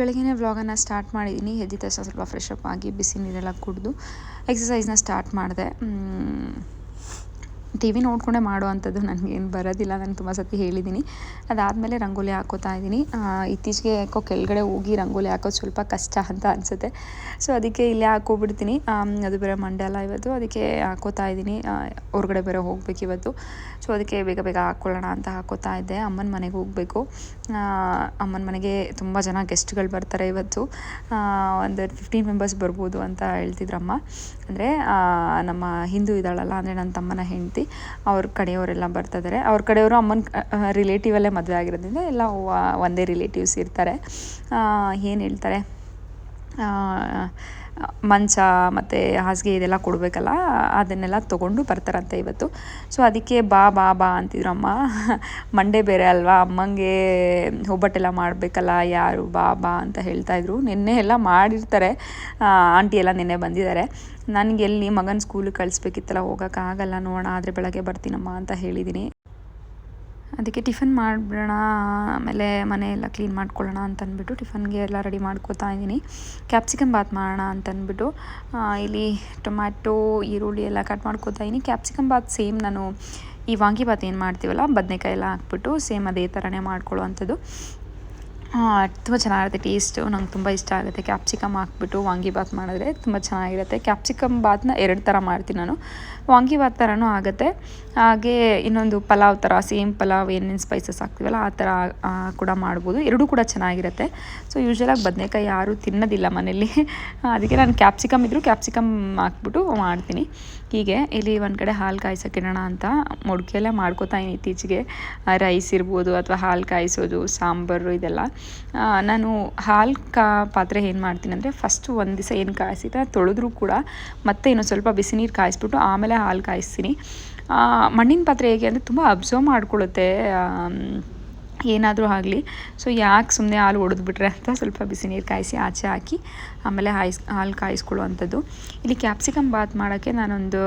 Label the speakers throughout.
Speaker 1: ಬೆಳಗ್ಗೆನೇ ವ್ಲಾಗನ್ನು ಸ್ಟಾರ್ಟ್ ಮಾಡಿದ್ದೀನಿ. ಎದ್ದಿದ್ದ ತಕ್ಷಣ ಸ್ವಲ್ಪ ಫ್ರೆಶ್ ಅಪ್ ಆಗಿ ಬಿಸಿ ನೀರೆಲ್ಲ ಕುಡಿದು ಎಕ್ಸಸೈಸ್ನ ಸ್ಟಾರ್ಟ್ ಮಾಡಿದೆ. ಟಿ ವಿ ನೋಡಿಕೊಂಡೇ ಮಾಡುವಂಥದ್ದು ನನಗೇನು ಬರೋದಿಲ್ಲ, ನಾನು ತುಂಬ ಸರ್ತಿ ಹೇಳಿದ್ದೀನಿ. ಅದಾದಮೇಲೆ ರಂಗೋಲಿ ಹಾಕೋತಾ ಇದ್ದೀನಿ. ಇತ್ತೀಚೆಗೆ ಯಾಕೋ ಕೆಳಗಡೆ ಹೋಗಿ ರಂಗೋಲಿ ಹಾಕೋದು ಸ್ವಲ್ಪ ಕಷ್ಟ ಅಂತ ಅನಿಸುತ್ತೆ. ಸೊ, ಅದಕ್ಕೆ ಇಲ್ಲೇ ಹಾಕೋಬಿಡ್ತೀನಿ ಅದು ಬೇರೆ ಮಂಡೆ ಇವತ್ತು. ಅದಕ್ಕೆ ಹಾಕೋತಾ ಇದ್ದೀನಿ. ಹೊರಗಡೆ ಬೇರೆ ಹೋಗ್ಬೇಕು ಇವತ್ತು. ಸೊ, ಅದಕ್ಕೆ ಬೇಗ ಬೇಗ ಹಾಕ್ಕೊಳ್ಳೋಣ ಅಂತ ಹಾಕೋತಾ ಇದ್ದೆ. ಅಮ್ಮನ ಮನೆಗೆ ಹೋಗಬೇಕು. ಅಮ್ಮನ ಮನೆಗೆ ತುಂಬ ಜನ ಗೆಸ್ಟ್ಗಳು ಬರ್ತಾರೆ ಇವತ್ತು. ಒಂದು ಫಿಫ್ಟೀನ್ ಮೆಂಬರ್ಸ್ ಬರ್ಬೋದು ಅಂತ ಹೇಳ್ತಿದ್ರಮ್ಮ ಅಂದರೆ ನಮ್ಮ ಹಿಂದೂ ಇದ್ದಾಳಲ್ಲ, ಅಂದರೆ ನನ್ನ ತಮ್ಮನ ಹೆಂಡತಿ. ಅವ್ರ ಕಡೆಯವರೆಲ್ಲ ಬರ್ತಿದ್ದಾರೆ ಅವ್ರ ಕಡೆಯವರು ಅಮ್ಮನ ರಿಲೇಟಿವಲ್ಲೇ ಮದುವೆ ಆಗಿರೋದ್ರಿಂದ ಎಲ್ಲ ಒಂದೇ ರಿಲೇಟಿವ್ಸ್ ಇರ್ತಾರೆ. ಏನು ಹೇಳ್ತಾರೆ? ಮಂಚ ಮತ್ತು ಹಾಸಿಗೆ ಇದೆಲ್ಲ ಕೊಡಬೇಕಲ್ಲ, ಅದನ್ನೆಲ್ಲ ತೊಗೊಂಡು ಬರ್ತಾರಂತೆ ಇವತ್ತು. ಸೊ ಅದಕ್ಕೆ ಬಾ ಬಾ ಬಾ ಅಂತಿದ್ರು ಅಮ್ಮ ಮಂಡೇ ಬೇರೆ ಅಲ್ವಾ? ಅಮ್ಮಂಗೆ ಒಬ್ಬಟ್ಟೆಲ್ಲ ಮಾಡಬೇಕಲ್ಲ, ಯಾರು ಬಾ ಬಾ ಅಂತ ಹೇಳ್ತಾಯಿದ್ರು ನಿನ್ನೆ ಎಲ್ಲ ಮಾಡಿರ್ತಾರೆ. ಆಂಟಿ ಎಲ್ಲ ನಿನ್ನೆ ಬಂದಿದ್ದಾರೆ. ನನಗೆ ಎಲ್ಲಿ ಮಗನ ಸ್ಕೂಲಿಗೆ ಕಳಿಸ್ಬೇಕಿತ್ತಲ್ಲ, ಹೋಗೋಕ್ಕಾಗಲ್ಲ, ನೋಡೋಣ, ಆದರೆ ಬೆಳಗ್ಗೆ ಬರ್ತೀನಮ್ಮ ಅಂತ ಹೇಳಿದ್ದೀನಿ. ಅದಕ್ಕೆ ಟಿಫನ್ ಮಾಡಿಬಿಡೋಣ, ಆಮೇಲೆ ಮನೆ ಎಲ್ಲ ಕ್ಲೀನ್ ಮಾಡ್ಕೊಳ್ಳೋಣ ಅಂತಂದ್ಬಿಟ್ಟು ಟಿಫನ್ಗೆ ಎಲ್ಲ ರೆಡಿ ಮಾಡ್ಕೋತಾ ಇದ್ದೀನಿ. ಕ್ಯಾಪ್ಸಿಕಮ್ ಬಾತ್ ಮಾಡೋಣ ಅಂತಂದ್ಬಿಟ್ಟು ಇಲ್ಲಿ ಟೊಮ್ಯಾಟೊ, ಈರುಳ್ಳಿ ಎಲ್ಲ ಕಟ್ ಮಾಡ್ಕೋತಾ ಇದ್ದೀನಿ. ಕ್ಯಾಪ್ಸಿಕಮ್ ಬಾತ್ ಸೇಮ್ ನಾನು ಈ ವಾಂಗಿ ಬಾತ್ ಏನು ಮಾಡ್ತೀವಲ್ಲ ಬದನೆಕಾಯಿ ಎಲ್ಲ ಹಾಕ್ಬಿಟ್ಟು ಸೇಮ್ ಅದೇ ಥರನೇ ಮಾಡ್ಕೊಳ್ಳೋ ಅಂಥದ್ದು. ತುಂಬ ಚೆನ್ನಾಗಿರುತ್ತೆ ಟೇಸ್ಟು ನಂಗೆ ತುಂಬ ಇಷ್ಟ ಆಗುತ್ತೆ. ಕ್ಯಾಪ್ಸಿಕಮ್ ಹಾಕ್ಬಿಟ್ಟು ವಾಂಗಿಬಾತ್ ಮಾಡಿದ್ರೆ ತುಂಬ ಚೆನ್ನಾಗಿರುತ್ತೆ. ಕ್ಯಾಪ್ಸಿಕಮ್ ಬಾತ್ನ ಎರಡು ಥರ ಮಾಡ್ತೀನಿ ನಾನು. ವಾಂಗಿಬಾತ್ ಥರನೂ ಆಗುತ್ತೆ. ಹಾಗೆ ಇನ್ನೊಂದು ಪಲಾವ್ ಥರ ಸೇಮ್ ಪಲಾವ್, ಏನೇನು ಸ್ಪೈಸಸ್ ಹಾಕ್ತೀವಲ್ಲ, ಆ ಥರ ಕೂಡ ಮಾಡ್ಬೋದು. ಎರಡೂ ಕೂಡ ಚೆನ್ನಾಗಿರುತ್ತೆ. ಸೊ ಯೂಶ್ವಲಾಗಿ ಬದನೆಕಾಯಿ ಯಾರೂ ತಿನ್ನೋದಿಲ್ಲ ಮನೇಲಿ ಅದಕ್ಕೆ ನಾನು ಕ್ಯಾಪ್ಸಿಕಮ್ ಇದ್ದರೂ ಕ್ಯಾಪ್ಸಿಕಮ್ ಹಾಕ್ಬಿಟ್ಟು ಮಾಡ್ತೀನಿ. ಹೀಗೆ, ಇಲ್ಲಿ ಒಂದು ಕಡೆ ಹಾಲು ಕಾಯಿಸೋಕೆ ಇಡೋಣ ಅಂತ ಮೊಡಕೆಲ್ಲ ಮಾಡ್ಕೋತಾ ಇತ್ತೀಚೆಗೆ. ರೈಸ್ ಇರ್ಬೋದು ಅಥವಾ ಹಾಲು ಕಾಯಿಸೋದು, ಸಾಂಬಾರು ಇದೆಲ್ಲ. ನಾನು ಹಾಲು ಕಾ ಪಾತ್ರೆ ಏನು ಮಾಡ್ತೀನಿ ಅಂದರೆ ಫಸ್ಟು ಒಂದು ದಿವಸ ಏನು ಕಾಯಿಸಿದ್ರೆ ತೊಳೆದ್ರೂ ಕೂಡ ಮತ್ತೆ ಇನ್ನೊಂದು ಸ್ವಲ್ಪ ಬಿಸಿ ನೀರು ಕಾಯಿಸ್ಬಿಟ್ಟು ಆಮೇಲೆ ಹಾಲು ಕಾಯಿಸ್ತೀನಿ. ಮಣ್ಣಿನ ಪಾತ್ರೆ ಹೇಗೆ ಅಂದರೆ ತುಂಬ ಅಬ್ಸರ್ವ್ ಮಾಡ್ಕೊಳ್ಳುತ್ತೆ ಏನಾದರೂ ಆಗಲಿ. ಸೊ ಯಾಕೆ ಸುಮ್ಮನೆ ಹಾಲು ಹೊಡೆದ್ಬಿಟ್ರೆ ಅಂತ ಸ್ವಲ್ಪ ಬಿಸಿ ನೀರು ಕಾಯಿಸಿ ಆಚೆ ಹಾಕಿ ಆಮೇಲೆ ಹಾಯಿಸ್, ಹಾಲು ಕಾಯಿಸ್ಕೊಳ್ಳುವಂಥದ್ದು. ಇಲ್ಲಿ ಕ್ಯಾಪ್ಸಿಕಮ್ ಬಾತ್ ಮಾಡೋಕ್ಕೆ ನಾನೊಂದು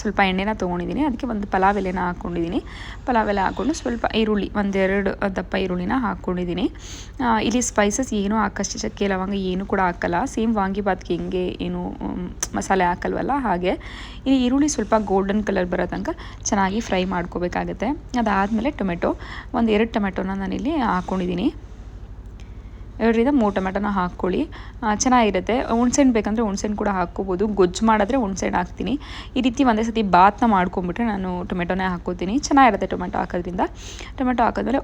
Speaker 1: ಸ್ವಲ್ಪ ಎಣ್ಣೆನ ತೊಗೊಂಡಿದ್ದೀನಿ. ಅದಕ್ಕೆ ಒಂದು ಪಲಾವ್ ಎಲೆನ ಹಾಕ್ಕೊಂಡಿದ್ದೀನಿ. ಪಲಾವ್ ಎಲೆ ಹಾಕ್ಕೊಂಡು ಸ್ವಲ್ಪ ಈರುಳ್ಳಿ, ಒಂದೆರಡು ದಪ್ಪ ಈರುಳ್ಳಿನ ಹಾಕ್ಕೊಂಡಿದ್ದೀನಿ. ಇಲ್ಲಿ ಸ್ಪೈಸಸ್ ಏನೂ ಹಾಕಷ್ಟು ಚಕ್ಕೆ ಲವಂಗ ಏನು ಕೂಡ ಹಾಕಲ್ಲ. ಸೇಮ್ ವಾಂಗಿಬಾತ್ಗೆ ಹೆಂಗೆ ಏನು ಮಸಾಲೆ ಹಾಕಲ್ವಲ್ಲ ಹಾಗೆ. ಇಲ್ಲಿ ಈರುಳ್ಳಿ ಸ್ವಲ್ಪ ಗೋಲ್ಡನ್ ಕಲರ್ ಬರೋ ತನಕ ಚೆನ್ನಾಗಿ ಫ್ರೈ ಮಾಡ್ಕೋಬೇಕಾಗತ್ತೆ. ಅದಾದಮೇಲೆ ಟೊಮೆಟೊ ಒಂದು ಎರಡು ಟೊಮೆಟೊನ ನಾನಿಲ್ಲಿ ಹಾಕ್ಕೊಂಡಿದ್ದೀನಿ ಎರಡರಿಂದ ಮೂರು ಟೊಮೆಟೊನ ಹಾಕ್ಕೊಳ್ಳಿ. ಚೆನ್ನಾಗಿರುತ್ತೆ. ಹುಣ್ಸೆಣ್ಣು ಬೇಕಂದರೆ ಹುಣ್ಸೆಣ್ಣು ಕೂಡ ಹಾಕ್ಕೋಬೋದು. ಗೊಜ್ಜು ಮಾಡಿದ್ರೆ ಹುಣ್ಸೆಣ್ಣು ಹಾಕ್ತೀನಿ. ಈ ರೀತಿ ಒಂದೇ ಸತಿ ಬಾತ್ನ ಮಾಡ್ಕೊಂಬಿಟ್ರೆ ನಾನು ಟೊಮೆಟೊನೇ ಹಾಕ್ಕೋತೀನಿ. ಚೆನ್ನಾಗಿರುತ್ತೆ ಟೊಮೆಟೊ ಹಾಕೋದ್ರಿಂದ. ಟೊಮೆಟೊ ಹಾಕಿದ್ಮೇಲೆ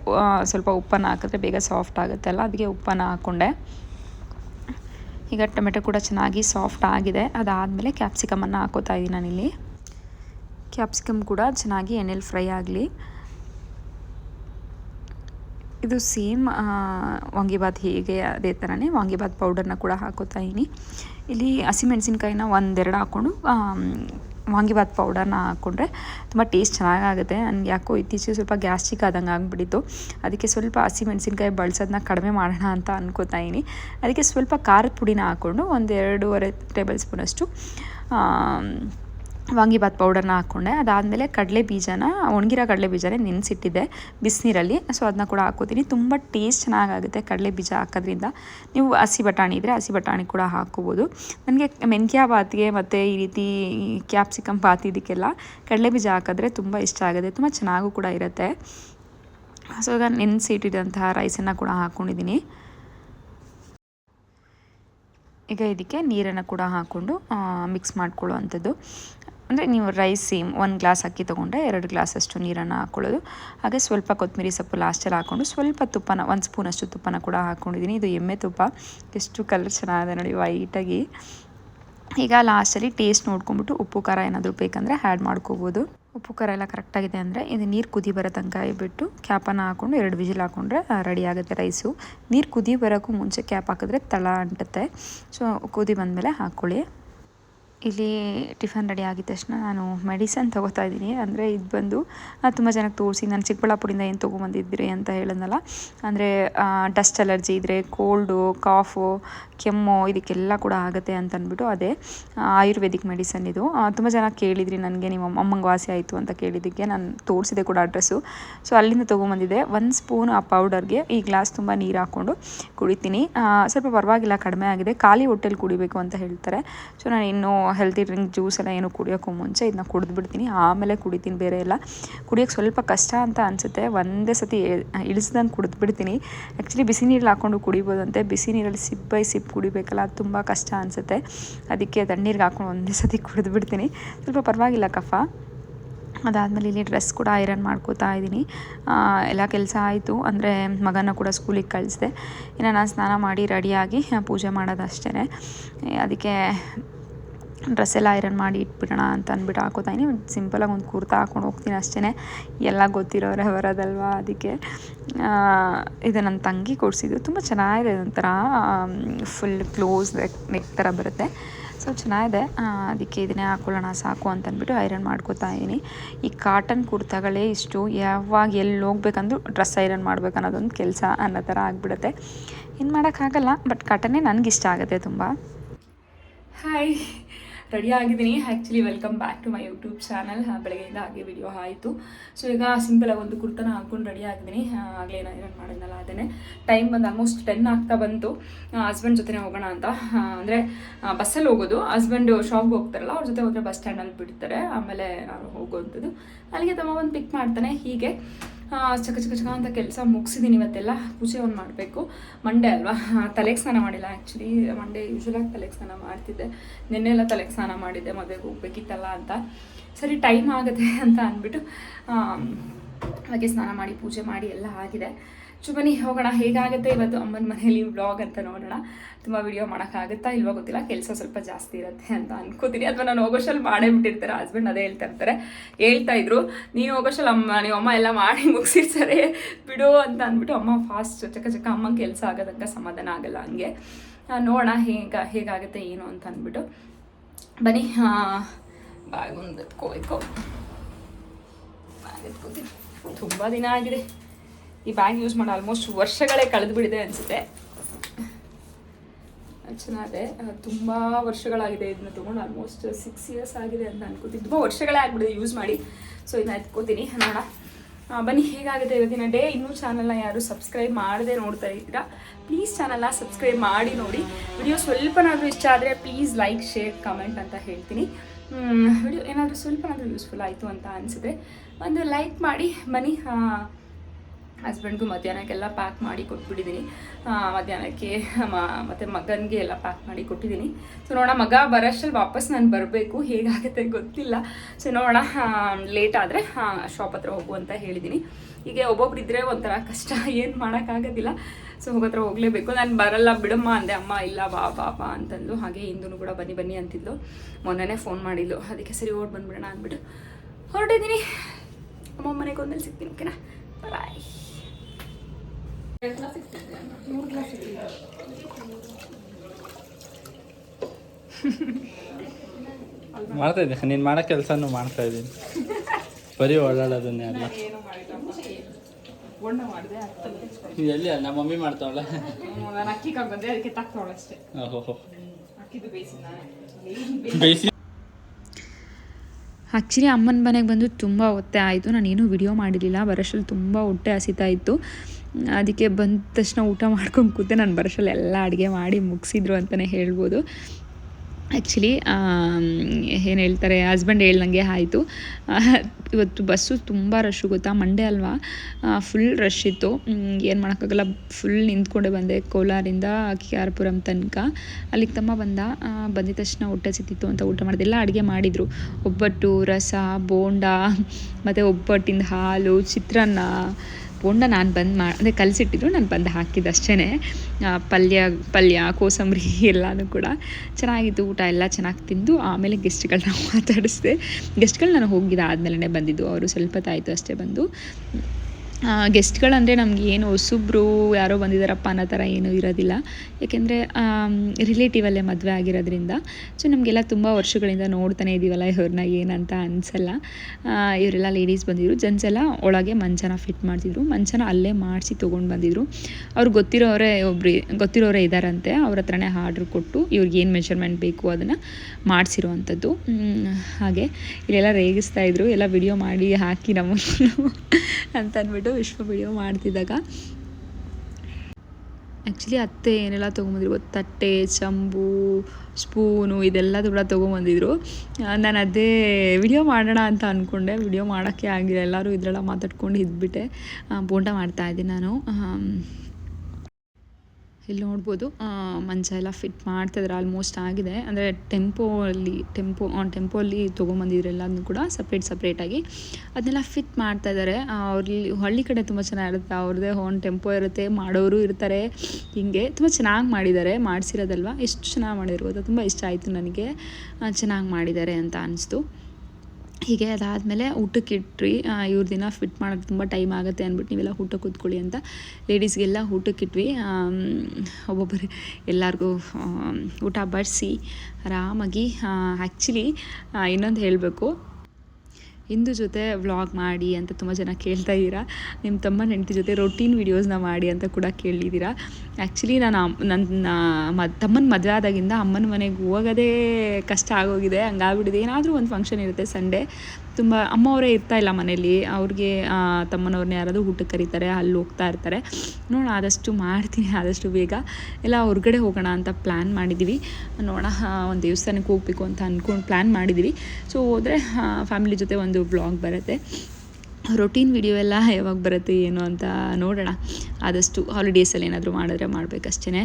Speaker 1: ಸ್ವಲ್ಪ ಉಪ್ಪನ್ನು ಹಾಕಿದ್ರೆ ಬೇಗ ಸಾಫ್ಟ್ ಆಗುತ್ತೆ ಅಲ್ಲ? ಅದಕ್ಕೆ ಉಪ್ಪನ್ನು ಹಾಕ್ಕೊಂಡೆ. ಈಗ ಟೊಮೆಟೊ ಕೂಡ ಚೆನ್ನಾಗಿ ಸಾಫ್ಟ್ ಆಗಿದೆ. ಅದಾದಮೇಲೆ ಕ್ಯಾಪ್ಸಿಕಮನ್ನು ಹಾಕೋತಾ ಇದ್ದೀನಿ ನಾನಿಲ್ಲಿ. ಕ್ಯಾಪ್ಸಿಕಮ್ ಕೂಡ ಚೆನ್ನಾಗಿ ಎಣ್ಣೆಲಿ ಫ್ರೈ ಆಗಲಿ. ಇದು ಸೇಮ್ ವಾಂಗಿಬಾತ್ ಹೇಗೆ ಅದೇ ಥರನೇ ವಾಂಗಿಬಾತ್ ಪೌಡರ್ನ ಕೂಡ ಹಾಕೋತಾ ಇದ್ದೀನಿ. ಇಲ್ಲಿ ಹಸಿಮೆಣಸಿನ್ಕಾಯಿನ ಒಂದೆರಡು ಹಾಕ್ಕೊಂಡು ವಾಂಗಿಬಾತ್ ಪೌಡರ್ನ ಹಾಕ್ಕೊಂಡ್ರೆ ತುಂಬ ಟೇಸ್ಟ್ ಚೆನ್ನಾಗಾಗುತ್ತೆ. ನನಗೆ ಯಾಕೋ ಇತ್ತೀಚೆಗೆ ಸ್ವಲ್ಪ ಗ್ಯಾಸ್ಟ್ರಿಕ್ ಆದಂಗೆ ಆಗಿಬಿಟ್ಟಿತ್ತು. ಅದಕ್ಕೆ ಸ್ವಲ್ಪ ಹಸಿಮೆಣಸಿನ್ಕಾಯಿ ಬಳಸೋದನ್ನ ಕಡಿಮೆ ಮಾಡೋಣ ಅಂತ ಅನ್ಕೋತಾ ಇದ್ದೀನಿ. ಅದಕ್ಕೆ ಸ್ವಲ್ಪ ಖಾರದ ಪುಡಿನ ಹಾಕ್ಕೊಂಡು ಒಂದು ಎರಡೂವರೆ ಟೇಬಲ್ ಸ್ಪೂನಷ್ಟು ವಾಂಗಿಬಾತ್ ಪೌಡರ್ನ ಹಾಕ್ಕೊಂಡೆ ಅದಾದಮೇಲೆ ಕಡಲೆ ಬೀಜನ, ಒಣಗಿರೋ ಕಡಲೆ ಬೀಜನೇ ನೆನೆಸಿಟ್ಟಿದ್ದೆ ಬಿಸಿನೀರಲ್ಲಿ. ಸೊ ಅದನ್ನ ಕೂಡ ಹಾಕೋತೀನಿ. ತುಂಬ ಟೇಸ್ಟ್ ಚೆನ್ನಾಗಾಗುತ್ತೆ ಕಡಲೆ ಬೀಜ ಹಾಕೋದ್ರಿಂದ. ನೀವು ಹಸಿ ಬಟಾಣಿ ಇದ್ದರೆ ಹಸಿ ಬಟಾಣಿ ಕೂಡ ಹಾಕೋಬೋದು. ನನಗೆ ಮೆಂತ್ಯ ಬಾತ್ಗೆ ಮತ್ತು ಈ ರೀತಿ ಕ್ಯಾಪ್ಸಿಕಮ್ ಬಾತ್ ಇದಕ್ಕೆಲ್ಲ ಕಡಲೆ ಬೀಜ ಹಾಕಿದ್ರೆ ತುಂಬ ಇಷ್ಟ ಆಗುತ್ತೆ. ತುಂಬ ಚೆನ್ನಾಗೂ ಕೂಡ ಇರುತ್ತೆ. ಸೊ ಈಗ ನೆನೆಸಿಟ್ಟಿದ್ದಂತಹ ರೈಸನ್ನು ಕೂಡ ಹಾಕ್ಕೊಂಡಿದ್ದೀನಿ ಈಗ ಇದಕ್ಕೆ ನೀರನ್ನು ಕೂಡ ಹಾಕ್ಕೊಂಡು ಮಿಕ್ಸ್ ಮಾಡ್ಕೊಳ್ಳೋ ಅಂಥದ್ದು ಅಂದರೆ ನೀವು ರೈಸ್ ಸೇಮ್ ಒಂದು ಗ್ಲಾಸ್ ಅಕ್ಕಿ ತೊಗೊಂಡ್ರೆ ಎರಡು ಗ್ಲಾಸಷ್ಟು ನೀರನ್ನು ಹಾಕ್ಕೊಳ್ಳೋದು. ಹಾಗೆ ಸ್ವಲ್ಪ ಕೊತ್ತಂಬರಿ ಸೊಪ್ಪು ಲಾಸ್ಟಲ್ಲಿ ಹಾಕ್ಕೊಂಡು ಸ್ವಲ್ಪ ತುಪ್ಪನ, ಒಂದು ಸ್ಪೂನಷ್ಟು ತುಪ್ಪನ ಕೂಡ ಹಾಕ್ಕೊಂಡಿದ್ದೀನಿ. ಇದು ಎಮ್ಮೆ ತುಪ್ಪ. ಎಷ್ಟು ಕಲರ್ ಚೆನ್ನಾಗಿದೆ ನೋಡಿ ವೈಟಾಗಿ ಈಗ ಲಾಸ್ಟಲ್ಲಿ ಟೇಸ್ಟ್ ನೋಡ್ಕೊಂಬಿಟ್ಟು ಉಪ್ಪು, ಖಾರ ಏನಾದರೂ ಬೇಕಂದರೆ ಆ್ಯಡ್ ಮಾಡ್ಕೋಬೋದು. ಉಪ್ಪು, ಖಾರ ಎಲ್ಲ ಕರೆಕ್ಟಾಗಿದೆ ಅಂದರೆ ಇದು ನೀರು ಕುದಿ ಬರೋ ತನಕ ಬಿಟ್ಟು ಕ್ಯಾಪನ್ನು ಹಾಕ್ಕೊಂಡು ಎರಡು ವಿಜಿಲ್ ಹಾಕ್ಕೊಂಡ್ರೆ ರೆಡಿ ಆಗುತ್ತೆ ರೈಸು ನೀರು ಕುದಿ ಬರೋಕ್ಕೂ ಮುಂಚೆ ಕ್ಯಾಪ್ ಹಾಕಿದ್ರೆ ತಳ ಅಂಟುತ್ತೆ. ಸೊ ಕುದಿ ಬಂದಮೇಲೆ ಹಾಕ್ಕೊಳ್ಳಿ. ಇಲ್ಲಿ ಟಿಫನ್ ರೆಡಿ ಆಗಿದ ತಕ್ಷಣ ನಾನು ಮೆಡಿಸನ್ ತೊಗೋತಾ ಇದ್ದೀನಿ. ಅಂದರೆ ಇದು ಬಂದು ತುಂಬ ಜನಕ್ಕೆ ತೋರಿಸಿ ನಾನು ಚಿಕ್ಕಬಳ್ಳಾಪುರಿಂದ ಏನು ತೊಗೊಂಬಂದಿದ್ದೀರಿ ಅಂತ ಹೇಳಿದ್ನಲ್ಲ. ಅಂದರೆ ಡಸ್ಟ್ ಅಲರ್ಜಿ ಇದ್ದರೆ ಕೋಲ್ಡು, ಕಾಫು, ಕೆಮ್ಮು ಇದಕ್ಕೆಲ್ಲ ಕೂಡ ಆಗುತ್ತೆ ಅಂತ ಅಂದ್ಬಿಟ್ಟು ಅದೇ ಆಯುರ್ವೇದಿಕ್ ಮೆಡಿಸನ್ ಇದು. ತುಂಬ ಜನ ಕೇಳಿದ್ರಿ ನನಗೆ, ನಿಮ್ಮ ಅಮ್ಮಂಗೆ ವಾಸಿ ಆಯಿತು ಅಂತ ಕೇಳಿದ್ದಕ್ಕೆ ನಾನು ತೋರಿಸಿದೆ ಕೂಡ ಅಡ್ರೆಸ್ಸು. ಸೊ, ಅಲ್ಲಿಂದ ತೊಗೊಂಬಂದಿದ್ದೆ. ಒಂದು ಸ್ಪೂನ್ ಆ ಪೌಡರ್ಗೆ ಈ ಗ್ಲಾಸ್ ತುಂಬ ನೀರು ಹಾಕ್ಕೊಂಡು ಕುಡಿತೀನಿ. ಸ್ವಲ್ಪ ಪರವಾಗಿಲ್ಲ, ಕಡಿಮೆ ಆಗಿದೆ. ಖಾಲಿ ಹೊಟ್ಟೆಲಿ ಕುಡಿಬೇಕು ಅಂತ ಹೇಳ್ತಾರೆ. ಸೊ, ನಾನು ಇನ್ನೂ ಹೆಲ್ತಿ ಡ್ರಿಂಕ್ ಜ್ಯೂಸ್ ಎಲ್ಲ ಏನು ಕುಡಿಯೋಕ್ಕೂ ಮುಂಚೆ ಇದನ್ನ ಕುಡಿದ್ಬಿಡ್ತೀನಿ. ಆಮೇಲೆ ಕುಡಿತೀನಿ, ಬೇರೆ ಎಲ್ಲ. ಕುಡಿಯೋಕ್ಕೆ ಸ್ವಲ್ಪ ಕಷ್ಟ ಅಂತ ಅನಿಸುತ್ತೆ. ಒಂದೇ ಸತಿ ಇಳಿಸ್ದಂಗೆ ಕುಡಿದ್ಬಿಡ್ತೀನಿ. ಆ್ಯಕ್ಚುಲಿ ಬಿಸಿ ನೀರಲ್ಲಿ ಹಾಕ್ಕೊಂಡು ಕುಡಿಬೋದಂತೆ. ಬಿಸಿ ನೀರಲ್ಲಿ ಸಿಪ್ ಬೈ ಸಿಪ್ ಕುಡಿಬೇಕಲ್ಲ, ಅದು ತುಂಬ ಕಷ್ಟ ಅನಿಸುತ್ತೆ. ಅದಕ್ಕೆ ತಣ್ಣೀರಿಗೆ ಹಾಕ್ಕೊಂಡು ಒಂದೇ ಸತಿ ಕುಡಿದ್ಬಿಡ್ತೀನಿ. ಸ್ವಲ್ಪ ಪರವಾಗಿಲ್ಲ ಕಫ. ಅದಾದಮೇಲೆ ಇಲ್ಲಿ ಡ್ರೆಸ್ ಕೂಡ ಐರನ್ ಮಾಡ್ಕೋತಾ ಇದ್ದೀನಿ. ಎಲ್ಲ ಕೆಲಸ ಆಯಿತು. ಅಂದರೆ ಮಗನ ಕೂಡ ಸ್ಕೂಲಿಗೆ ಕಳಿಸಿದೆ. ಇನ್ನು ನಾನು ಸ್ನಾನ ಮಾಡಿ ರೆಡಿಯಾಗಿ ಪೂಜೆ ಮಾಡೋದು ಅಷ್ಟೇ ಅದಕ್ಕೆ ಡ್ರೆಸ್ ಎಲ್ಲ ಐರನ್ ಮಾಡಿ ಇಟ್ಬಿಡೋಣ ಅಂತ ಅಂದ್ಬಿಟ್ಟು ಹಾಕೋತಾ ಇದ್ದೀನಿ. ಸಿಂಪಲಾಗಿ ಒಂದು ಕುರ್ತಾ ಹಾಕ್ಕೊಂಡು ಹೋಗ್ತೀನಿ ಅಷ್ಟೇ ಎಲ್ಲ ಗೊತ್ತಿರೋರೆ ಬರೋದಲ್ವಾ ಅದಕ್ಕೆ. ಇದು ನನ್ನ ತಂಗಿ ಕೊಡಿಸಿದ್ದು. ತುಂಬ ಚೆನ್ನಾಗಿದೆ ಒಂಥರ ಫುಲ್ ಕ್ಲೋಸ್ ನೆಕ್ ನೆಕ್ ಥರ ಬರುತ್ತೆ. ಸೊ ಚೆನ್ನಾಗಿದೆ. ಅದಕ್ಕೆ ಇದನ್ನೇ ಹಾಕೊಳ್ಳೋಣ, ಸಾಕು ಅಂತ ಅಂದ್ಬಿಟ್ಟು ಐರನ್ ಮಾಡ್ಕೋತಾ ಇದ್ದೀನಿ. ಈ ಕಾಟನ್ ಕುರ್ತಾಗಳೇ ಇಷ್ಟು ಯಾವಾಗ ಎಲ್ಲಿ ಹೋಗ್ಬೇಕಂದ್ರೂ ಡ್ರೆಸ್ ಐರನ್ ಮಾಡ್ಬೇಕು ಅನ್ನೋದೊಂದು ಕೆಲಸ ಅನ್ನೋ ಥರ ಆಗಿಬಿಡುತ್ತೆ. ಏನು ಮಾಡೋಕ್ಕಾಗಲ್ಲ ಬಟ್ ಕಾಟನ್ನೇ ನನಗಿಷ್ಟ ಆಗುತ್ತೆ ತುಂಬ. ಹಾಯ್ ರೆಡಿ ಆಗಿದ್ದೀನಿ. Actually welcome back to my YouTube channel ಬೆಳಗ್ಗೆಯಿಂದ ಹಾಗೆ ವಿಡಿಯೋ ಆಯಿತು. ಸೊ ಈಗ ಸಿಂಪಲಾಗಿ ಒಂದು ಕುರ್ತನ ಹಾಕ್ಕೊಂಡು ರೆಡಿ ಆಗಿದ್ದೀನಿ. ಆಗಲೇ ನಾನು ಏನೇನು ಮಾಡಿದ್ನಲ್ಲ ಅದೇ ಟೈಮ್ ಬಂದು ಆಲ್ಮೋಸ್ಟ್ ಟೆನ್ ಆಗ್ತಾ ಬಂತು. ಹಸ್ಬೆಂಡ್ ಜೊತೆ ಹೋಗೋಣ ಅಂತ. ಅಂದರೆ ಬಸ್ಸಲ್ಲಿ ಹೋಗೋದು. ಹಸ್ಬೆಂಡ್ ಶಾಪ್ಗೆ ಹೋಗ್ತಾರಲ್ಲ, ಅವ್ರ ಜೊತೆ ಹೋದರೆ ಬಸ್ ಸ್ಟ್ಯಾಂಡಲ್ಲಿ ಬಿಡ್ತಾರೆ. ಆಮೇಲೆ ನಾನು ಹೋಗುವಂಥದ್ದು ಅಲ್ಲಿಗೆ ತಮ್ಮ ಒಂದು ಪಿಕ್ ಮಾಡ್ತಾನೆ. ಹೀಗೆ. ಚಕ ಚಕ ಚಕ ಅಂತ ಕೆಲಸ ಮುಗಿಸಿದ್ದೀನಿ ಇವತ್ತೆಲ್ಲ. ಪೂಜೆ ಒಂದು ಮಾಡಬೇಕು. ಮಂಡೆ ಅಲ್ವಾ? ತಲೆಗೆ ಸ್ನಾನ ಮಾಡಿಲ್ಲ ಆ್ಯಕ್ಚುಲಿ ಮಂಡೇ ಯೂಶ್ವಲಾಗಿ ತಲೆಗೆ ಸ್ನಾನ ಮಾಡ್ತಿದ್ದೆ. ನಿನ್ನೆಲ್ಲ ತಲೆಗೆ ಸ್ನಾನ ಮಾಡಿದ್ದೆ, ಮದುವೆಗೆ ಹೋಗ್ಬೇಕಿತ್ತಲ್ಲ ಅಂತ. ಸರಿ ಟೈಮ್ ಆಗುತ್ತೆ ಅಂತ ಅಂದ್ಬಿಟ್ಟು ಹಾಗೆ ಸ್ನಾನ ಮಾಡಿ ಪೂಜೆ ಮಾಡಿ ಎಲ್ಲ ಆಗಿದೆ. ಸೊ ಬನ್ನಿ ಹೋಗೋಣ, ಹೇಗಾಗುತ್ತೆ? ಇವತ್ತು ಅಮ್ಮನ ಮನೆಯಲ್ಲಿ ವ್ಲಾಗ್ ಅಂತ ನೋಡೋಣ. ತುಂಬ ವಿಡಿಯೋ ಮಾಡೋಕ್ಕಾಗುತ್ತಾ ಇಲ್ವಾ ಗೊತ್ತಿಲ್ಲ. ಕೆಲಸ ಸ್ವಲ್ಪ ಜಾಸ್ತಿ ಇರುತ್ತೆ ಅಂತ ಅನ್ಕೋತೀನಿ. ಅಥವಾ ನಾನು ಹೋಗೋಷಲ್ಲಿ ಮಾಡೇ ಬಿಟ್ಟಿರ್ತಾರೆ. ಹಸ್ಬೆಂಡ್ ಅದೇ ಹೇಳ್ತಾ ಇರ್ತಾರೆ. ಹೇಳ್ತಾ ಇದ್ರು, ನೀನು ಹೋಗೋಷಲ್ಲಿ ಅಮ್ಮ, ನೀವು ಅಮ್ಮ ಎಲ್ಲ ಮಾಡಿ ಮುಗಿಸಿರ್ತಾರೆ. ಬಿಡು ಅಂತ ಅಂದ್ಬಿಟ್ಟು ಅಮ್ಮ ಫಾಸ್ಟ್ ಚಕ್ಕ ಚಕ್ಕ ಅಮ್ಮ ಕೆಲಸ ಆಗೋದಂಗೆ ಸಮಾಧಾನ ಆಗಲ್ಲ ಹಂಗೆ. ನೋಡೋಣ ಹೇಗೆ, ಹೇಗಾಗುತ್ತೆ, ಏನು ಅಂತ ಅಂದ್ಬಿಟ್ಟು. ಬನ್ನಿ ಬಾಯ್ ಒಂದು ಎತ್ಕೋಬೇಕು. ಕೋ ಎತ್ಕೋತೀನಿ. ತುಂಬ ದಿನ ಆಗಿದೆ. ಈ ಬ್ಯಾಗ್ ಯೂಸ್ ಮಾಡಿ ಆಲ್ಮೋಸ್ಟ್ ವರ್ಷಗಳೇ ಕಳೆದು ಬಿಡಿದೆ ಅನಿಸುತ್ತೆ ಚೆನ್ನಾಗಿದೆ ತುಂಬ ವರ್ಷಗಳಾಗಿದೆ ಇದನ್ನ ತೊಗೊಂಡು, ಆಲ್ಮೋಸ್ಟ್ ಸಿಕ್ಸ್ ಇಯರ್ಸ್ ಆಗಿದೆ ಅಂತ ಅನ್ಕೋತೀನಿ. ತುಂಬ ವರ್ಷಗಳೇ ಆಗ್ಬಿಡಿದೆ ಯೂಸ್ ಮಾಡಿ. ಸೊ ಇದನ್ನ ಎತ್ಕೋತೀನಿ ನೋಡ ಬನ್ನಿ ಹೇಗಾಗುತ್ತೆ ಇವತ್ತಿನ ಡೇ? ಇನ್ನೂ ಚಾನಲ್ನ ಯಾರು ಸಬ್ಸ್ಕ್ರೈಬ್ ಮಾಡದೆ ನೋಡ್ತಾ ಇದ್ದೀರಾ? ಪ್ಲೀಸ್ ಚಾನಲ್ನ ಸಬ್ಸ್ಕ್ರೈಬ್ ಮಾಡಿ ನೋಡಿ. ವಿಡಿಯೋ ಸ್ವಲ್ಪನಾದರೂ ಇಷ್ಟ ಆದರೆ ಪ್ಲೀಸ್ ಲೈಕ್ ಶೇರ್ ಕಮೆಂಟ್ ಅಂತ ಹೇಳ್ತೀನಿ. ವಿಡಿಯೋ ಏನಾದರೂ ಸ್ವಲ್ಪನಾದರೂ ಯೂಸ್ಫುಲ್ ಆಯಿತು ಅಂತ ಅನಿಸಿದ್ರೆ ಒಂದು ಲೈಕ್ ಮಾಡಿ, ಬನ್ನಿ ಹಸ್ಬೆಂಡ್ಗೂ ಮಧ್ಯಾಹ್ನಕ್ಕೆಲ್ಲ ಪ್ಯಾಕ್ ಮಾಡಿ ಕೊಟ್ಬಿಟ್ಟಿದ್ದೀನಿ. ಮಧ್ಯಾಹ್ನಕ್ಕೆ ಮತ್ತು ಮಗನಿಗೆ ಎಲ್ಲ ಪ್ಯಾಕ್ ಮಾಡಿ ಕೊಟ್ಟಿದ್ದೀನಿ. ಸೊ ನೋಡೋಣ, ಮಗ ಬರೋಷ್ಟಲ್ಲಿ ವಾಪಸ್ ನಾನು ಬರಬೇಕು. ಹೇಗಾಗುತ್ತೆ ಗೊತ್ತಿಲ್ಲ. ಸೊ ನೋಡೋಣ ಲೇಟ್ ಆದರೆ ಶಾಪ್ ಹತ್ರ ಹೋಗು ಅಂತ ಹೇಳಿದ್ದೀನಿ. ಹೀಗೆ ಒಬ್ಬೊಬ್ರು ಇದ್ದರೆ ಒಂಥರ ಕಷ್ಟ. ಏನು ಮಾಡೋಕ್ಕಾಗೋದಿಲ್ಲ. ಸೊ ಹೋಗೋತ್ರ ಹೋಗಲೇಬೇಕು. ನಾನು ಬರಲ್ಲ, ಬಿಡಮ್ಮ ಅಂದೆ. ಅಮ್ಮ, ಇಲ್ಲ, ಬಾ ಬಾ ಬಾ ಅಂತಂದು ಹಾಗೆ ಹಿಂದೂ ಕೂಡ ಬನ್ನಿ ಬನ್ನಿ ಅಂತಿದ್ಲು. ಮೊನ್ನೆನೇ ಫೋನ್ ಮಾಡಿದ್ಲು. ಅದಕ್ಕೆ ಸರಿ, ಓಡ್ ಬಂದ್ಬಿಡೋಣ ಅಂದ್ಬಿಟ್ಟು ಹೊರಟಿದ್ದೀನಿ. ಅಮ್ಮ ಮನೆಗೆ ಒಂದಲ್ಲಿ ಸಿಗ್ತೀನಿ ಓಕೆನಾ ಬಾಯ್
Speaker 2: ಮಾಡ್ತಾ ಇದ್ದೀನಿ. ನೀನು ಮಾಡೋ ಕೆಲಸನೂ ಮಾಡ್ತಾ ಇದ್ದೀನಿ. ಬರೀ ಓಡಾಡೋದನ್ನೇ ಅಲ್ಲ. ಎಲ್ಲಿ? ನಮ್ಮ ಮಮ್ಮಿ ಮಾಡ್ತಾವಳೆ.
Speaker 1: ನಾನು ಅಕ್ಕಿ ಬಂದೆ. ಅದಕ್ಕೆ ತಕ್ತಾವಳಷ್ಟೇ
Speaker 2: ಓಹೋ.
Speaker 1: ಅಕ್ಕಿದು
Speaker 2: ಬೇಯಿಸಿ
Speaker 1: ಆ್ಯಕ್ಚುಲಿ ಅಮ್ಮನ ಮನೆಗೆ ಬಂದು ತುಂಬ ಹೊತ್ತೆ ಆಯಿತು. ನಾನೇನು ಏನೂ ವಿಡಿಯೋ ಮಾಡಿರಲಿಲ್ಲ. ಬರೋಷ್ಟರಲ್ಲಿ ತುಂಬ ಹೊಟ್ಟೆ ಹಸಿತಾ ಇತ್ತು. ಅದಕ್ಕೆ ಬಂದ ತಕ್ಷಣ ಊಟ ಮಾಡ್ಕೊಂಡು ಕೂತೆ. ನಾನು ಬರೋಷ್ಟರಲ್ಲಿ ಎಲ್ಲ ಅಡುಗೆ ಮಾಡಿ ಮುಗಿಸಿದ್ರು ಅಂತಲೇ ಹೇಳ್ಬೋದು. ಆ್ಯಕ್ಚುಲಿ ಏನು ಹೇಳ್ತಾರೆ ಹಸ್ಬೆಂಡ್ ಹೇಳ್ದಂಗೆ ಆಯಿತು. ಇವತ್ತು ಬಸ್ಸು ತುಂಬ ರಶ್ಶು ಗೊತ್ತಾ? ಮಂಡೇ ಅಲ್ವಾ? ಫುಲ್ ರಶ್ ಇತ್ತು. ಏನು ಮಾಡೋಕ್ಕಾಗಲ್ಲ. ಫುಲ್ ನಿಂತ್ಕೊಂಡೆ ಬಂದೆ ಕೋಲಾರಿಂದ ಕೆ ಆರ್ ತನಕ. ಅಲ್ಲಿಗೆ ತಮ್ಮ ಬಂದ. ಬಂದಿದ ತಕ್ಷಣ ಊಟ ಸಿತ್ತಿತ್ತು ಅಂತ ಊಟ ಮಾಡಿದೆ. ಎಲ್ಲ ಅಡುಗೆ ಮಾಡಿದರು. ಒಬ್ಬಟ್ಟು, ರಸ, ಬೋಂಡ, ಮತ್ತು ಒಬ್ಬಟ್ಟಿಂದ ಹಾಲು, ಚಿತ್ರಾನ್ನ ಬೋಂಡ ನಾನು ಬಂದು ಮಾ, ಅಂದರೆ ಕಲಸಿಟ್ಟಿದ್ರು, ನಾನು ಬಂದು ಹಾಕಿದ್ದು ಅಷ್ಟೇ ಪಲ್ಯ ಪಲ್ಯ, ಕೋಸಂಬರಿ ಎಲ್ಲನೂ ಕೂಡ. ಚೆನ್ನಾಗಿತ್ತು ಊಟ, ಎಲ್ಲ ಚೆನ್ನಾಗಿ ತಿಂದು ಆಮೇಲೆ ಗೆಸ್ಟ್ಗಳನ್ನ ಮಾತಾಡಿಸಿದೆ. ಗೆಸ್ಟ್ಗಳು ನಾನು ಹೋಗಿದ್ದೆ ಆದಮೇಲೆ ಬಂದಿದ್ದು. ಅವರು ಸ್ವಲ್ಪ ತಾಯಿತು ಅಷ್ಟೇ ಬಂದು. ಗೆಸ್ಟ್ಗಳಂದರೆ ನಮ್ಗೆ ಏನು ಹೊಸಬ್ರು ಯಾರೋ ಬಂದಿದ್ದಾರಪ್ಪ ಅನ್ನೋ ಥರ ಏನೂ ಇರೋದಿಲ್ಲ. ಯಾಕೆಂದರೆ ರಿಲೇಟಿವಲ್ಲೇ ಮದುವೆ ಆಗಿರೋದ್ರಿಂದ. ಸೊ ನಮಗೆಲ್ಲ ತುಂಬ ವರ್ಷಗಳಿಂದ ನೋಡ್ತಾನೆ ಇದ್ದೀವಲ್ಲ ಇವ್ರನ್ನ ಏನಂತ ಅನಿಸಲ್ಲ. ಇವರೆಲ್ಲ ಲೇಡೀಸ್ ಬಂದಿದ್ರು. ಜೆಂಟ್ಸ್ ಎಲ್ಲ ಒಳಗೆ ಮಂಚನ ಫಿಟ್ ಮಾಡ್ತಿದ್ರು. ಮಂಚನ ಅಲ್ಲೇ ಮಾಡಿಸಿ ತೊಗೊಂಡು ಬಂದಿದ್ರು. ಅವ್ರು ಗೊತ್ತಿರೋರೇ ಒಬ್ರು, ಗೊತ್ತಿರೋರೇ ಇದ್ದಾರಂತೆ ಅವ್ರ ಹತ್ರನೇ ಆರ್ಡ್ರ್ ಕೊಟ್ಟು ಇವ್ರಿಗೆ ಏನು ಮೆಷರ್ಮೆಂಟ್ ಬೇಕು ಅದನ್ನು ಮಾಡಿಸಿರುವಂಥದ್ದು. ಹಾಗೆ. ಇಲ್ಲೆಲ್ಲ ರೇಗಿಸ್ತಾ ಇದ್ರು. ಎಲ್ಲ ವಿಡಿಯೋ ಮಾಡಿ ಹಾಕಿ ನಮ್ಮನ್ನು ಅಂತ ಅಂದ್ಬಿಟ್ಟು ವಿಶ್ವ ವಿಡಿಯೋ ಮಾಡ್ತಿದ್ದಾಗ. ಆ್ಯಕ್ಚುಲಿ ಅತ್ತೆ ಏನೆಲ್ಲ ತೊಗೊಂಬಂದಿರು? ತಟ್ಟೆ, ಚಂಬು, ಸ್ಪೂನು ಇದೆಲ್ಲ ಕೂಡ ತೊಗೊಂಬಂದಿದ್ರು. ನಾನು ಅದೇ ವಿಡಿಯೋ ಮಾಡೋಣ ಅಂತ ಅಂದ್ಕೊಂಡೆ ವಿಡಿಯೋ ಮಾಡೋಕ್ಕೆ ಆಗಿಲ್ಲ. ಎಲ್ಲರೂ ಇದರೆಲ್ಲ ಮಾತಾಡ್ಕೊಂಡು ಇದ್ಬಿಟ್ಟೆ. ಬೋಂಡ ಮಾಡ್ತಾಯಿದ್ದೀನಿ ನಾನು. ಇಲ್ಲಿ ನೋಡ್ಬೋದು ಮಂಚ ಎಲ್ಲ ಫಿಟ್ ಮಾಡ್ತಾಯಿದ್ದಾರೆ ಆಲ್ಮೋಸ್ಟ್ ಆಗಿದೆ. ಅಂದರೆ ಟೆಂಪೋ ಅಲ್ಲಿ ಟೆಂಪೋ ಆನ್ ಟೆಂಪೋ ಅಲ್ಲಿ ಎಲ್ಲದನ್ನು ಕೂಡ ಸಪ್ರೇಟ್ ಸಪ್ರೇಟಾಗಿ ಅದನ್ನೆಲ್ಲ ಫಿಟ್ ಮಾಡ್ತಾ ಇದ್ದಾರೆ ಅವ್ರಲ್ಲಿ ಹಳ್ಳಿ ಕಡೆ ತುಂಬ ಚೆನ್ನಾಗಿರುತ್ತೆ. ಅವ್ರದ್ದೇ ಓನ್ ಟೆಂಪೋ ಇರುತ್ತೆ, ಮಾಡೋರು ಇರ್ತಾರೆ. ಹಿಂಗೆ ತುಂಬ ಚೆನ್ನಾಗಿ ಮಾಡಿದ್ದಾರೆ. ಮಾಡಿಸಿರೋದಲ್ವ? ಎಷ್ಟು ಚೆನ್ನಾಗಿ ಮಾಡಿರ್ಬೋದು ತುಂಬ ಇಷ್ಟ ಆಯಿತು ನನಗೆ. ಚೆನ್ನಾಗಿ ಮಾಡಿದ್ದಾರೆ ಅಂತ ಅನಿಸ್ತು. ಹೀಗೆ ಅದಾದಮೇಲೆ ಊಟಕ್ಕೆ ಇಟ್ಟಿರಿ ಇವ್ರ ದಿನ ಫಿಟ್ ಮಾಡೋದು ತುಂಬ ಟೈಮ್ ಆಗುತ್ತೆ ಅಂದ್ಬಿಟ್ಟು ನೀವೆಲ್ಲ ಊಟ ಕೂತ್ಕೊಳ್ಳಿ ಅಂತ ಲೇಡೀಸ್ಗೆಲ್ಲ ಊಟಕ್ಕೆ ಇಟ್ವಿ ಒಬ್ಬೊಬ್ಬರು ಎಲ್ಲರಿಗೂ ಊಟ ಬಡಿಸಿ ಆರಾಮಾಗಿ ಆ್ಯಕ್ಚುಲಿ ಇನ್ನೊಂದು ಹೇಳಬೇಕು. ಇಂದು ಜೊತೆ ವ್ಲಾಗ್ ಮಾಡಿ ಅಂತ ತುಂಬ ಜನ ಕೇಳ್ತಾ ಇದ್ದೀರಾ. ನಿಮ್ಮ ತಮ್ಮನ ಹೆಂಡತಿ ಜೊತೆ ರೊಟೀನ್ ವೀಡಿಯೋಸ್ನ ಮಾಡಿ ಅಂತ ಕೂಡ ಕೇಳಿದ್ದೀರಾ. ಆ್ಯಕ್ಚುಲಿ ನಾನು ನನ್ನ ಮ, ತಮ್ಮನ ಮದುವೆ ಆದಾಗಿಂದ ಅಮ್ಮನ ಮನೆಗೆ ಹೋಗೋದೇ ಕಷ್ಟ ಆಗೋಗಿದೆ. ಹಂಗಾಗ್ಬಿಟ್ಟಿದೆ. ಏನಾದರೂ ಒಂದು ಫಂಕ್ಷನ್ ಇರುತ್ತೆ ಸಂಡೇ ತುಂಬ ಅಮ್ಮ ಅವರೇ ಇರ್ತಾ ಇಲ್ಲ ಮನೇಲಿ ಅವ್ರಿಗೆ ತಮ್ಮನವ್ರನ್ನ ಯಾರಾದರೂ ಊಟಕ್ಕೆ ಕರೀತಾರೆ, ಅಲ್ಲಿ ಹೋಗ್ತಾ ಇರ್ತಾರೆ. ನೋಡೋಣ ಆದಷ್ಟು ಮಾಡ್ತೀನಿ, ಆದಷ್ಟು ಬೇಗ. ಎಲ್ಲ ಹೊರಗಡೆ ಹೋಗೋಣ ಅಂತ ಪ್ಲ್ಯಾನ್ ಮಾಡಿದ್ದೀವಿ ನೋಡೋಣ ಒಂದು ದೇವಸ್ಥಾನಕ್ಕೆ ಹೋಗಬೇಕು ಅಂತ ಅಂದ್ಕೊಂಡು ಪ್ಲ್ಯಾನ್ ಮಾಡಿದ್ದೀವಿ ಸೊ ಹೋದರೆ ಫ್ಯಾಮಿಲಿ ಜೊತೆ ಒಂದು ಬ್ಲಾಗ್ ಬರುತ್ತೆ. ರೊಟೀನ್ ವಿಡಿಯೋ ಎಲ್ಲ ಯಾವಾಗ ಬರುತ್ತೆ, ಏನು ಅಂತ ನೋಡೋಣ. ಆದಷ್ಟು ಹಾಲಿಡೇಸಲ್ಲಿ ಏನಾದರೂ ಮಾಡಿದ್ರೆ ಮಾಡಬೇಕಷ್ಟೇ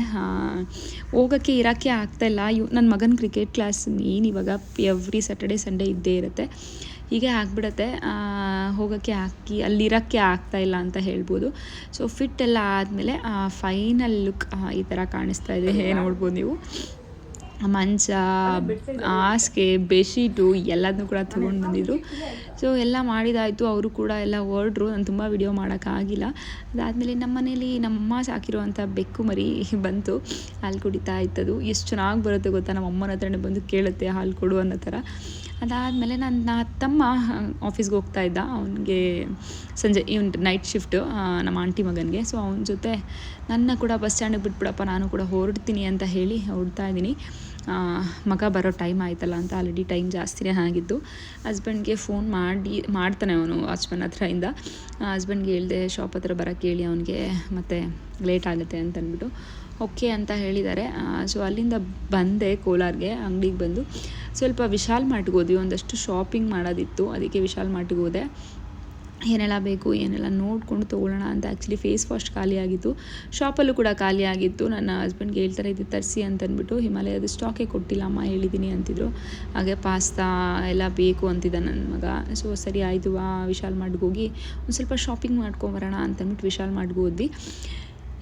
Speaker 1: ಹೋಗೋಕ್ಕೆ ಇರೋಕ್ಕೆ ಆಗ್ತಾಯಿಲ್ಲ ಇವ್ ನನ್ನ ಮಗನ ಕ್ರಿಕೆಟ್ ಕ್ಲಾಸ್ ಮೇನ್ ಇವಾಗ ಎವ್ರಿ ಸ್ಯಾಟರ್ಡೆ ಸಂಡೇ ಇದ್ದೇ ಇರುತ್ತೆ. ಹೀಗೆ ಆಗಿಬಿಡತ್ತೆ. ಹೋಗೋಕ್ಕೆ ಹಾಕಿ ಅಲ್ಲಿರೋಕ್ಕೆ ಆಗ್ತಾಯಿಲ್ಲ ಅಂತ ಹೇಳ್ಬೋದು. ಸೊ ಫಿಟ್ ಎಲ್ಲ ಆದಮೇಲೆ ಫೈನಲ್ ಲುಕ್ ಈ ಥರ ಕಾಣಿಸ್ತಾ ಇದೆ. ನೋಡ್ಬೋದು ನೀವು. ಮಂಚ ಹಾಸಿಗೆ ಬೆಡ್ಶೀಟು ಎಲ್ಲದನ್ನೂ ಕೂಡ ತೊಗೊಂಡು ಬಂದಿದ್ರು. ಸೊ ಎಲ್ಲ ಮಾಡಿದಾಯಿತು. ಅವರು ಕೂಡ ಎಲ್ಲ ಹೊರಡ್ರು ನಾನು ತುಂಬ ವಿಡಿಯೋ ಮಾಡೋಕ್ಕಾಗಿಲ್ಲ. ಅದಾದಮೇಲೆ ನಮ್ಮ ಮನೇಲಿ ನಮ್ಮಮ್ಮ ಸಾಕಿರುವಂಥ ಬೆಕ್ಕು ಮರಿ ಬಂತು. ಹಾಲು ಕುಡಿತಾ ಇತ್ತದು ಎಷ್ಟು ಚೆನ್ನಾಗಿ ಬರುತ್ತೆ ಗೊತ್ತಾ? ನಮ್ಮ ಅಮ್ಮನ ಹತ್ರನೇ ಬಂದು ಕೇಳುತ್ತೆ ಹಾಲು ಕೊಡು ಅನ್ನೋ ಥರ ಅದಾದಮೇಲೆ ನನ್ನ ತಮ್ಮ ಆಫೀಸ್ಗೆ ಹೋಗ್ತಾ ಇದ್ದ. ಅವನಿಗೆ ಸಂಜೆ ಇವನ್ ನೈಟ್ ಶಿಫ್ಟು ನಮ್ಮ ಆಂಟಿ ಮಗನಿಗೆ. ಸೊ ಅವನ ಜೊತೆ ನನ್ನ ಕೂಡ ಬಸ್ ಸ್ಟ್ಯಾಂಡಿಗೆ ಬಿಟ್ಬಿಡಪ್ಪ, ನಾನು ಕೂಡ ಹೊರಡ್ತೀನಿ ಅಂತ ಹೇಳಿ ಹೊರಡ್ತಾ ಇದ್ದೀನಿ. ಮಗ ಬರೋ ಟೈಮ್ ಆಯ್ತಲ್ಲ ಅಂತ ಆಲ್ರೆಡಿ ಟೈಮ್ ಜಾಸ್ತಿನೇ ಆಗಿದ್ದು. ಹಸ್ಬೆಂಡ್ಗೆ ಫೋನ್ ಮಾಡಿ, ಮಾಡ್ತಾನೆ ಅವನು ವಾಚ್ಮನ್ ಹತ್ರದಿಂದ ಹಸ್ಬೆಂಡ್ಗೆ ಹೇಳ್ದೆ ಶಾಪ್ ಹತ್ರ ಬರೋಕ್ಕೆ ಹೇಳಿ ಅವನಿಗೆ, ಮತ್ತು ಲೇಟ್ ಆಗುತ್ತೆ ಅಂತ ಅಂದ್ಬಿಟ್ಟು ಓಕೆ ಅಂತ ಹೇಳಿದ್ದಾರೆ. ಸೊ ಅಲ್ಲಿಂದ ಬಂದೆ ಕೋಲಾರ್ಗೆ, ಅಂಗಡಿಗೆ ಬಂದು. ಸ್ವಲ್ಪ ವಿಶಾಲ್ ಮಾರ್ಟ್ಗೆ ಹೋದ್ವಿ. ಒಂದಷ್ಟು ಶಾಪಿಂಗ್ ಮಾಡೋದಿತ್ತು. ಅದಕ್ಕೆ ವಿಶಾಲ್ ಮಾರ್ಟ್ಗೆ ಹೋದೆ. ಏನೆಲ್ಲ ಬೇಕು, ಏನೆಲ್ಲ ನೋಡಿಕೊಂಡು ತೊಗೊಳ್ಳೋಣ ಅಂತ ಆ್ಯಕ್ಚುಲಿ ಫೇಸ್ ವಾಶ್ ಖಾಲಿಯಾಗಿತ್ತು ಶಾಪಲ್ಲೂ ಕೂಡ ಖಾಲಿ ಆಗಿತ್ತು. ನನ್ನ ಹಸ್ಬೆಂಡ್ಗೆ ಹೇಳ್ತಾರೆ, ಇದು ತರಿಸಿ ಅಂತ ಅಂದ್ಬಿಟ್ಟು ಹಿಮಾಲಯದ ಸ್ಟಾಕೇ ಕೊಟ್ಟಿಲ್ಲ ಅಮ್ಮ ಹೇಳಿದ್ದೀನಿ ಅಂತಿದ್ರು. ಹಾಗೆ ಪಾಸ್ತಾ ಎಲ್ಲ ಬೇಕು ಅಂತಿದ್ದ ನನ್ನ ಮಗ. ಸೊ ಸರಿ, ಆಯಿತು ವಾ ವಿಶಾಲ್ ಹೋಗಿ ಒಂದು ಸ್ವಲ್ಪ ಶಾಪಿಂಗ್ ಮಾಡ್ಕೊಂಬರೋಣ ಅಂತಂದ್ಬಿಟ್ಟು ವಿಶಾಲ್ ಮಾರ್ಟ್ಗೆ ಹೋದ್ವಿ.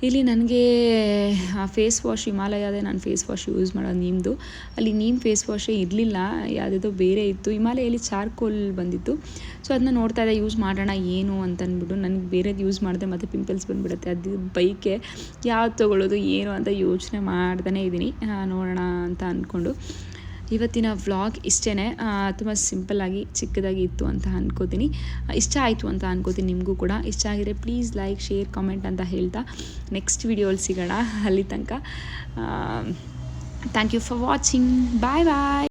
Speaker 1: ಇಲ್ಲಿ ನನಗೆ ಫೇಸ್ ವಾಶ್ ಹಿಮಾಲಯದೇ ನಾನು ಫೇಸ್ ವಾಶ್ ಯೂಸ್ ಮಾಡೋದು ನೀಮ್ದು. ಅಲ್ಲಿ ನೀಮ್ ಫೇಸ್ ವಾಶೇ ಇರಲಿಲ್ಲ ಯಾವುದೋ ಬೇರೆ ಇತ್ತು. ಹಿಮಾಲಯಲ್ಲಿ ಚಾರ್ಕೋಲ್ ಬಂದಿತ್ತು. ಸೊ ಅದನ್ನ ನೋಡ್ತಾ ಇದ್ದೆ ಯೂಸ್ ಮಾಡೋಣ ಏನು ಅಂತ ಅಂದ್ಬಿಟ್ಟು. ನನಗೆ ಬೇರೆದು ಯೂಸ್ ಮಾಡಿದೆ, ಮತ್ತು ಪಿಂಪಲ್ಸ್ ಬಂದುಬಿಡುತ್ತೆ. ಅದು ಬೈಕೆ, ಯಾವ್ದು ತೊಗೊಳ್ಳೋದು ಏನು ಅಂತ ಯೋಚನೆ ಮಾಡ್ತಾನೆ ಇದ್ದೀನಿ. ನೋಡೋಣ ಅಂತ ಅಂದ್ಕೊಂಡು ಇವತ್ತಿನ ವ್ಲಾಗ್ ಇಷ್ಟೇ ತುಂಬ ಸಿಂಪಲ್ಲಾಗಿ ಚಿಕ್ಕದಾಗಿ ಇತ್ತು ಅಂತ ಅನ್ಕೋತೀನಿ. ಇಷ್ಟ ಆಯಿತು ಅಂತ ಅನ್ಕೋತೀನಿ ನಿಮಗೂ ಕೂಡ. ಇಷ್ಟ ಆಗಿದ್ರೆ ಪ್ಲೀಸ್ ಲೈಕ್ ಶೇರ್ ಕಾಮೆಂಟ್ ಅಂತ ಹೇಳ್ತಾ ನೆಕ್ಸ್ಟ್ ವಿಡಿಯೋಲ್ಲಿ ಸಿಗೋಣ ಅಲ್ಲಿ ತನಕ. Thank you for watching bye bye